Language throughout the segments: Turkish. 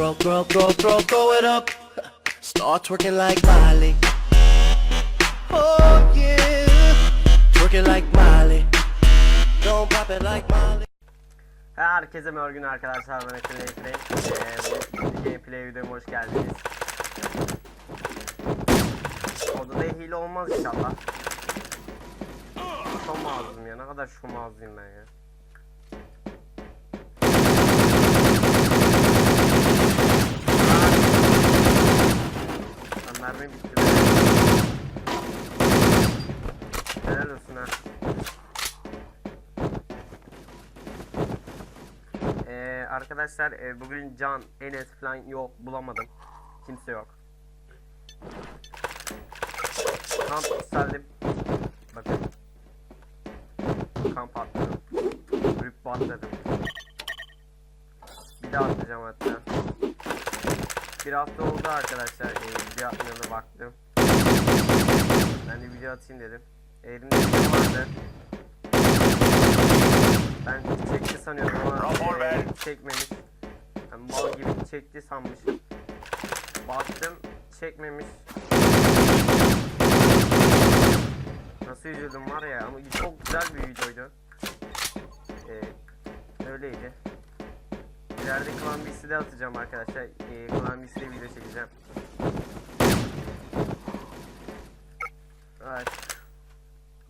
Throw, throw, throw, throw, throw it up. Start twerking like Miley. Oh yeah. Twerking like Miley. Don't pop it like Miley. Herkese merhaba gün arkadaşlar ben Ekin Gameplay. Ee, gameplay videoma hoş geldiniz. Odada hile olmaz inşallah. Şom ağzım ya ne kadar şom ağzıyım ben ya. Lan mermi bitti. be. Helal olsun ha. Ee, arkadaşlar e, bugün Can, Enes falan yok bulamadım. Kimse yok. Kamp isterdim. Bakın. Kamp attım. Rüp atladım. Bir daha atacağım hatta. Bir hafta oldu arkadaşlar. E, video atmayalı baktım. Ben de video atayım dedim. Elimde video vardı. Ben çekti sanıyorum ama ver. çekmemiş. Ben mal gibi çekti sanmışım. Baktım çekmemiş. Nasıl üzüldüm var ya ama çok güzel bir videoydu. Eee öyleydi. İleride Klan BC'de de atacağım arkadaşlar. Eee Klan BC'de video çekeceğim. Evet.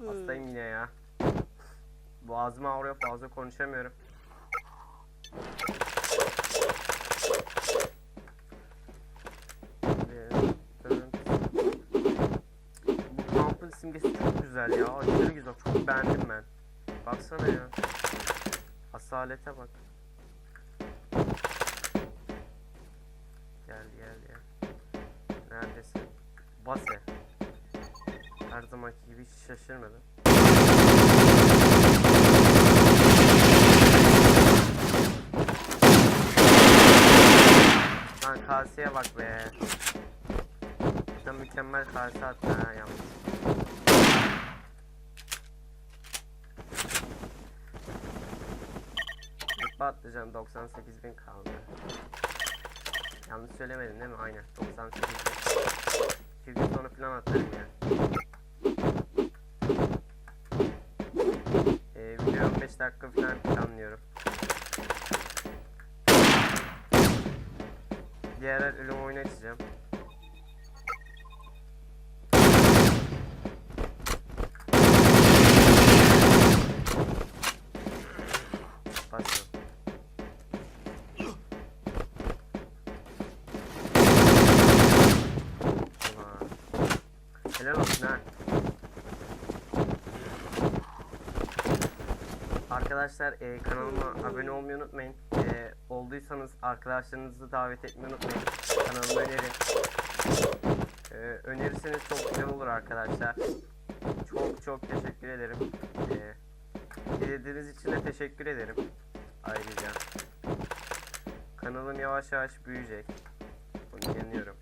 Hastayım yine ya. Boğazım ağrıyor fazla konuşamıyorum. Bu kampın simgesi çok güzel ya. Aşırı güzel. Çok beğendim ben. Baksana ya. Asalete bak. Gel gel gel. Neredesin? Base. Her zamanki gibi hiç şaşırmadım. Lan kaseye bak be. Sen mükemmel kase attı ha yalnız. Rütbe atlayacağım 98 bin kaldı. Yanlış söylemedim değil mi? Aynen 98 bin. 2 gün sonra falan atarım ya. Ee, video 15 dakika falan planlıyorum. Diğer ölüm oyunu açacağım. Başla. Ulan. Helal olsun ha. Arkadaşlar e, kanalıma abone olmayı unutmayın. E, olduysanız arkadaşlarınızı davet etmeyi unutmayın. Kanalıma önerin. E, önerirseniz çok güzel olur arkadaşlar. Çok çok teşekkür ederim. E, izlediğiniz için de teşekkür ederim. Ayrıca. Kanalım yavaş yavaş büyüyecek. Bunu inanıyorum.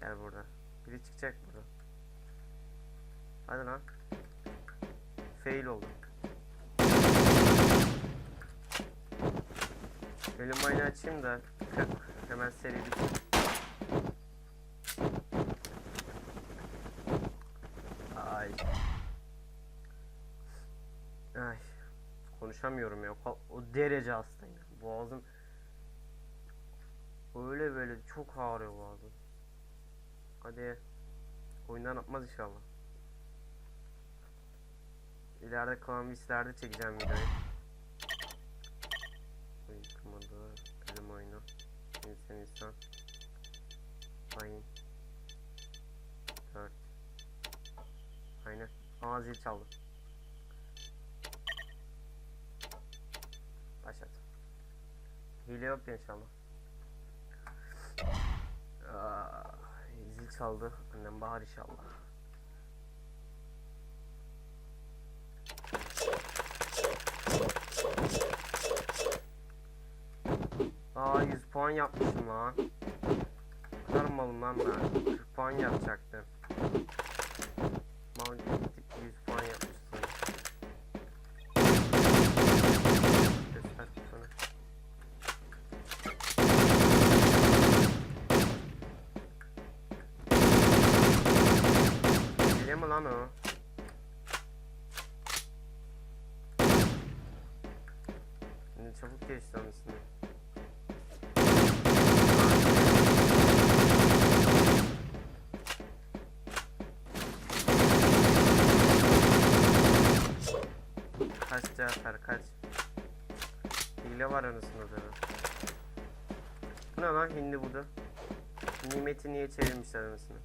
Gel burada. Biri çıkacak burada. Hadi lan. Fail oldu. Ölüm oyunu açayım da hemen seri bitsin. Ay. Ay. Konuşamıyorum ya. O derece hastayım. Boğazım öyle böyle çok ağrıyor boğazım. Hadi. Oyundan atmaz inşallah. İleride klanvislerde çekeceğim videoyu. Yıkmadı. Ölüm oyunu. İnsan insan. Ayın. 4. Aynen. Aa zil çaldı. Başlat. Hile yok inşallah. Aa, zil çaldı. Annem bahar inşallah. puan yapmışım lan. Ne lan ben. 40 puan yapacaktım. Mal gidip 100 puan yapmışsın. Gösterdim sana. Hile mi lan o? Şimdi çabuk geçti anasını. Kaç Cafer kaç. Hile var anasını da. Bu ne lan hindi budu? Nimeti niye çevirmişler anasını?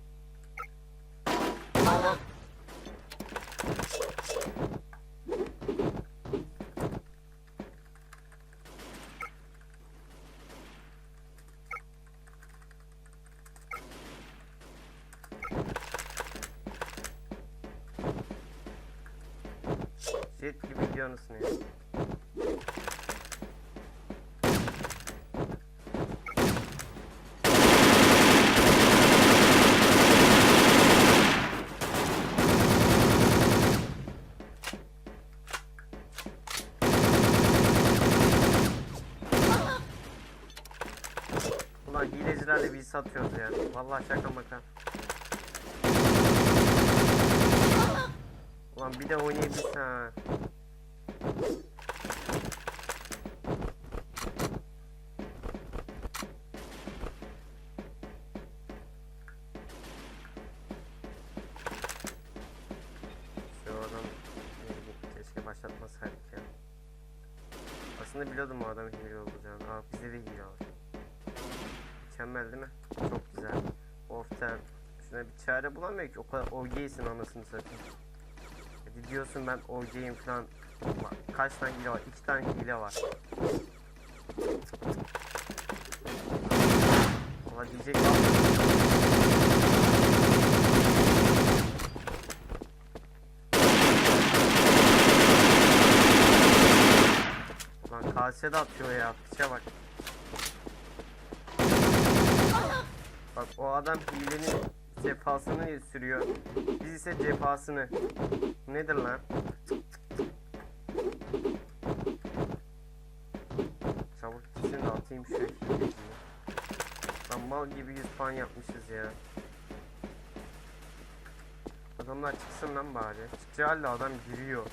Anasını ya. Ulan hilecilerle bir satıyoruz ya. Vallahi şaka maka. Ulan bir de oynayabilsen ha. Şu adam keşke başlatmasaydık ya. Aslında biliyordum o adamın hile olacağını. Aa bize de hile var. Mükemmel değil mi? Çok güzel. Often. Şuna bir çare bulamıyor ki. O kadar OG'sin anasını satayım. Hadi diyorsun ben OG'yim falan. Kaç tane hile var? İki tane hile var. Ama diyecek Ulan kase de atıyor ya. Piçe bak. Bak o adam hilenin cefasını sürüyor. Biz ise cefasını. Nedir lan? Çabuk gitsin de atayım şu hileyi. Lan mal gibi 100 puan yapmışız ya. Adamlar çıksın lan bari. Çıkacağı halde adam giriyor.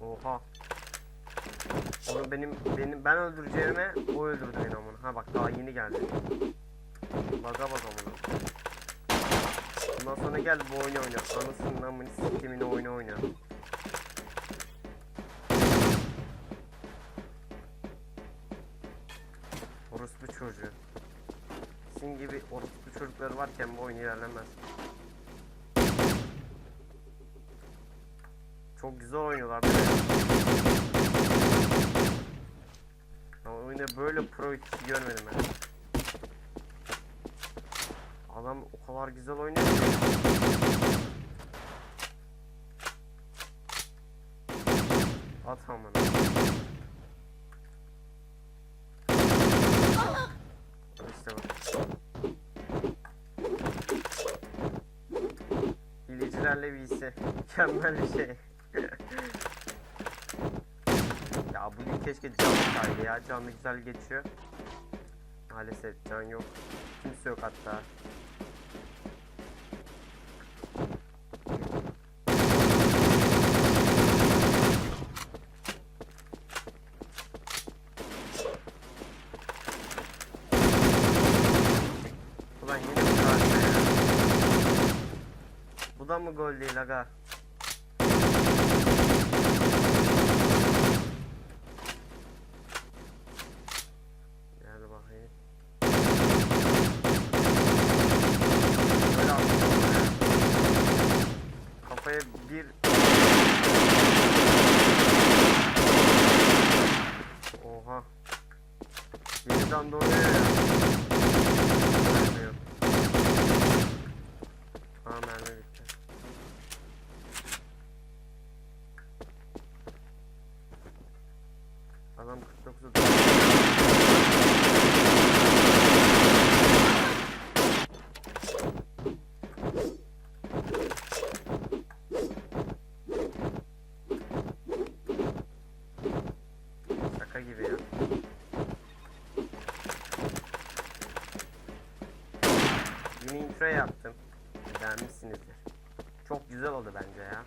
Oha. Onu benim benim ben öldüreceğime o öldürdü beni amına. Ha bak daha yeni geldi. Baga bak amına. Bundan sonra gel bu oyunu oyna. Anasının amını siktimini oyunu oyna. Orospu çocuğu. Sizin gibi orospu çocukları varken bu oyun ilerlemez. Çok güzel oynuyorlar? Ama oyunda böyle pro görmedim ben. Adam o kadar güzel oynuyor. At amına. İşte bak. Hilecilerle bir ise mükemmel bir şey. ya bugün keşke canlı kaydı ya. Canlı güzel geçiyor. Maalesef can yok. Kimse yok hatta. Ulan yine bir tane ya. Bu da mı gol değil aga? Gel bakayım. Böyle attım ya. Kafaya bir Oha. Yeniden doğuyor ya. Ölmüyor. Aa mermi bitti. Adam 49'u Yeni intro yaptım. Beğenmişsinizdir. Çok güzel oldu bence ya.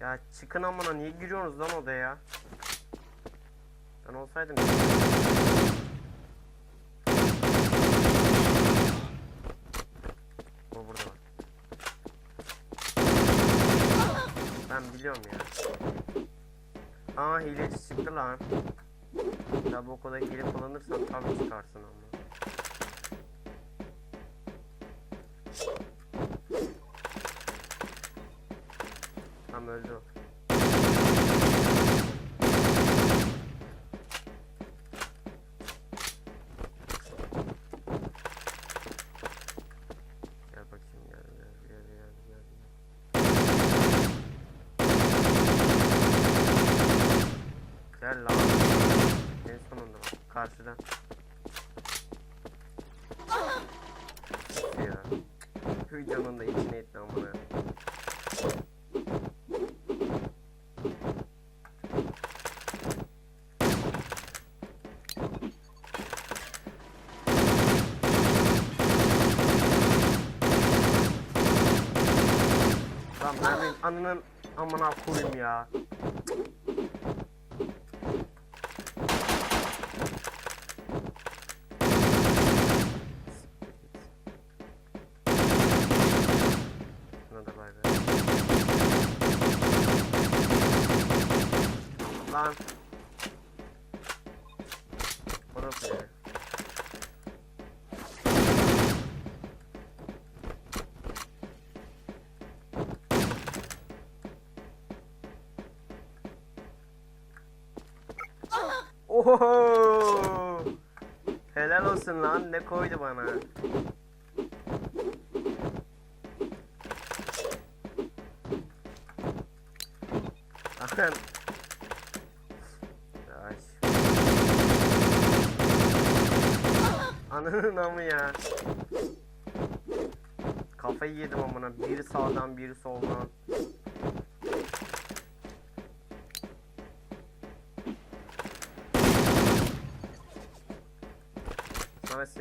Ya çıkın amına niye giriyorsunuz lan odaya? Ben olsaydım O burada bak. Ben biliyorum ya. Aa hileci çıktı lan. Ya bu kadar hile kullanırsan tabii çıkarsın ama. Tam öldü o. Gel bakayım gel gel gel gel gel. Gel lan. En sonunda bak karşıdan. ya. Videonun da içine etti amına. Lan Merve'nin anının amına koyayım ya. Oho! Helal olsun lan ne koydu bana. Lan. Yavaş. Ananın amı ya. Kafayı yedim amına. Biri sağdan biri soldan.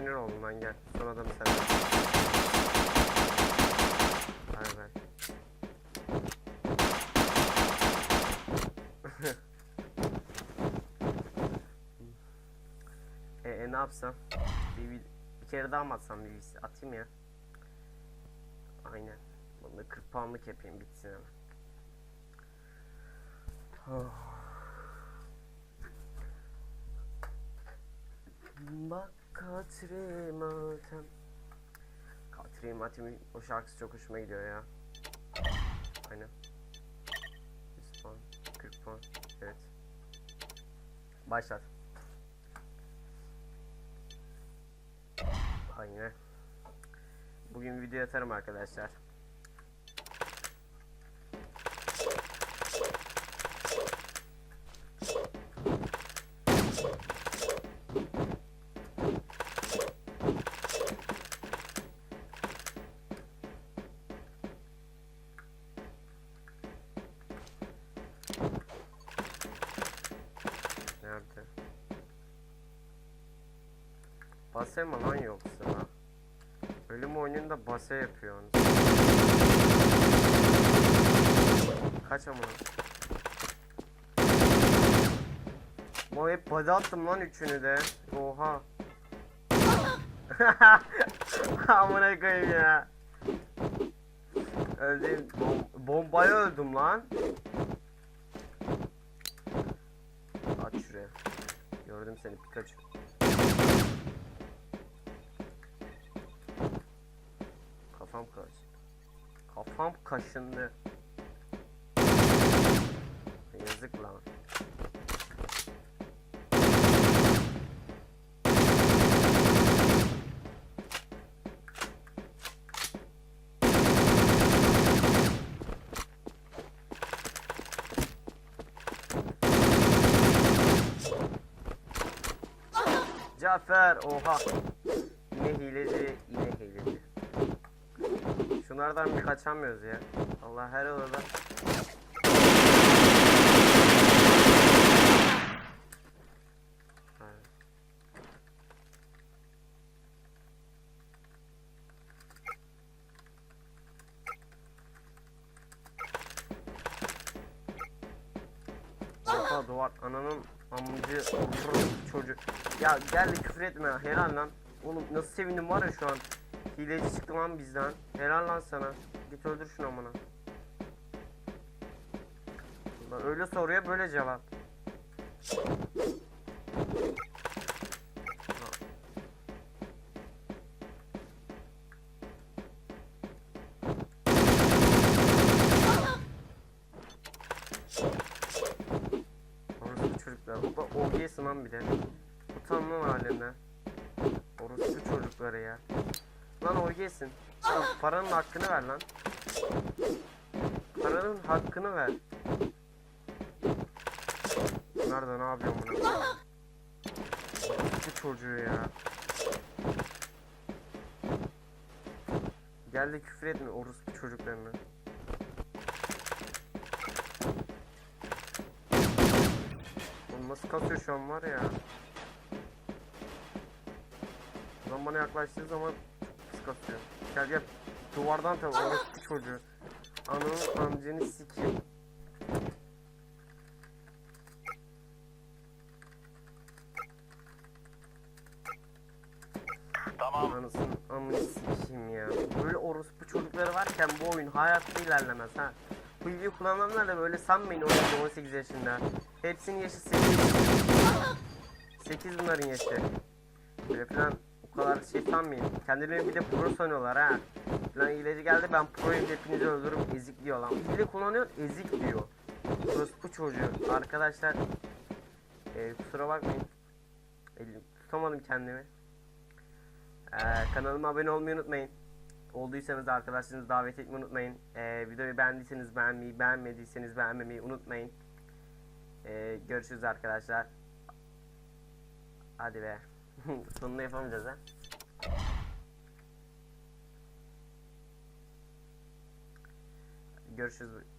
Sinir oldum gel. Son adam sen. Bay bay. e, e ne yapsam? Bir, bir, bir kere daha mı atsam bir liste? Atayım ya. Aynen. Bunu da 40 puanlık yapayım bitsin hemen. Oh. Bak Katri Matem Katri Matem o şarkısı çok hoşuma gidiyor ya. Aynen 100 puan 40 puan Evet. Başlat Aynen. Bugün video atarım arkadaşlar Base mi lan yoksa? Ölüm oyununda base yapıyorsun. Kaç amına? Bu hep body attım lan üçünü de. Oha. amına koyayım ya. Öldüm. Bom bombaya öldüm lan. Aç şuraya. Gördüm seni Pikachu. Kafam kaş. Kafam kaşındı. Yazık lan. Cafer oha. Yine hileci. Şunlardan bir kaçamıyoruz ya. Allah her odada. Oha duvar ananın amcı çocuk. Ya gel küfür etme helal lan. Oğlum nasıl sevindim var ya şu an. Hileci çıktı lan bizden. Helal lan sana. Git öldür şunu amına. Öyle soruya böyle cevap. Çocuklar. Baba OG'sin lan bir. Utanma halinden. Orospu çocukları ya. Lan OG'sin. Lan paranın hakkını ver lan. Paranın hakkını ver. Nerede ne yapıyorsun bunu? Orospu çocuğu ya. Gel de küfür etme orospu çocuklarına. Nasıl kasıyor şu an var ya. Adam bana yaklaştığı zaman kasıyor. Gel gel. Duvardan tabi orospu çocuğu. Ananın amcını sikeyim. Tamam. Anasının amını sikeyim ya. Böyle orospu çocukları varken bu oyun hayatta ilerlemez ha. Bu videoyu kullananlar da böyle sanmayın 17-18 yaşında. Hepsinin yaşı 8. 8 bunların yaşı. Böyle falan o kadar şey sanmayın. Kendilerini bir de pro sanıyorlar ha. Lan ilacı geldi ben proyum hepinizi öldürürüm ezik diyor lan. Hile kullanıyor ezik diyor. Orospu çocuğu. Arkadaşlar e, kusura bakmayın. Elim tutamadım kendimi. Ee, kanalıma abone olmayı unutmayın. Olduysanız da arkadaşlarınızı davet etmeyi unutmayın. Ee, videoyu beğendiyseniz beğenmeyi, beğenmediyseniz beğenmemeyi unutmayın. Ee, görüşürüz arkadaşlar. Hadi be. Sonunu yapamayacağız ha. Görüşürüz.